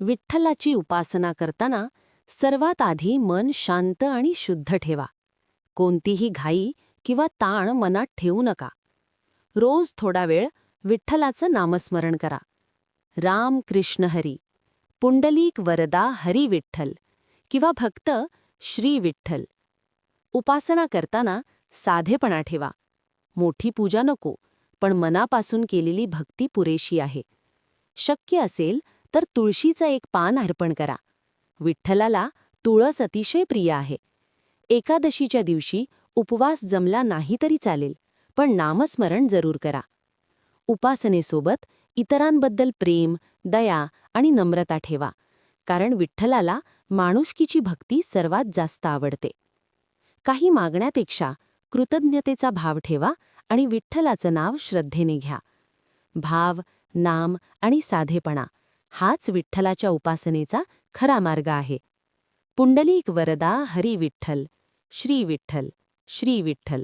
विठ्ठलाची उपासना करताना सर्वात आधी मन शांत आणि शुद्ध ठेवा. कोणतीही घाई किंवा ताण मनात ठेवू नका. रोज थोडा वेळ विठ्ठलाचं नामस्मरण करा. राम कृष्ण हरी. पुंडलीक वरदा हरी विठ्ठल किंवा भक्त श्री विठ्ठल. उपासना करताना साधेपणा ठेवा. मोठी पूजा नको पण मनापासून केलेली भक्ती पुरेशी आहे. शक्य असेल तर तुळशीचं एक पान अर्पण करा. विठ्ठलाला तुळस अतिशय प्रिय आहे. एकादशीच्या दिवशी उपवास जमला नाही तरी चालेल पण नामस्मरण जरूर करा. उपासनेसोबत इतरांबद्दल प्रेम दया आणि नम्रता ठेवा कारण विठ्ठलाला माणुष्कीची भक्ती सर्वात जास्त आवडते. काही मागण्यापेक्षा कृतज्ञतेचा भाव ठेवा आणि विठ्ठलाचं नाव श्रद्धेने घ्या. भाव नाम आणि साधेपणा हाच विठ्ठलाच्या उपासनेचा खरा मार्ग आहे. पुंडलीक वरदा हरी विठ्ठल श्री विठ्ठल श्री विठ्ठल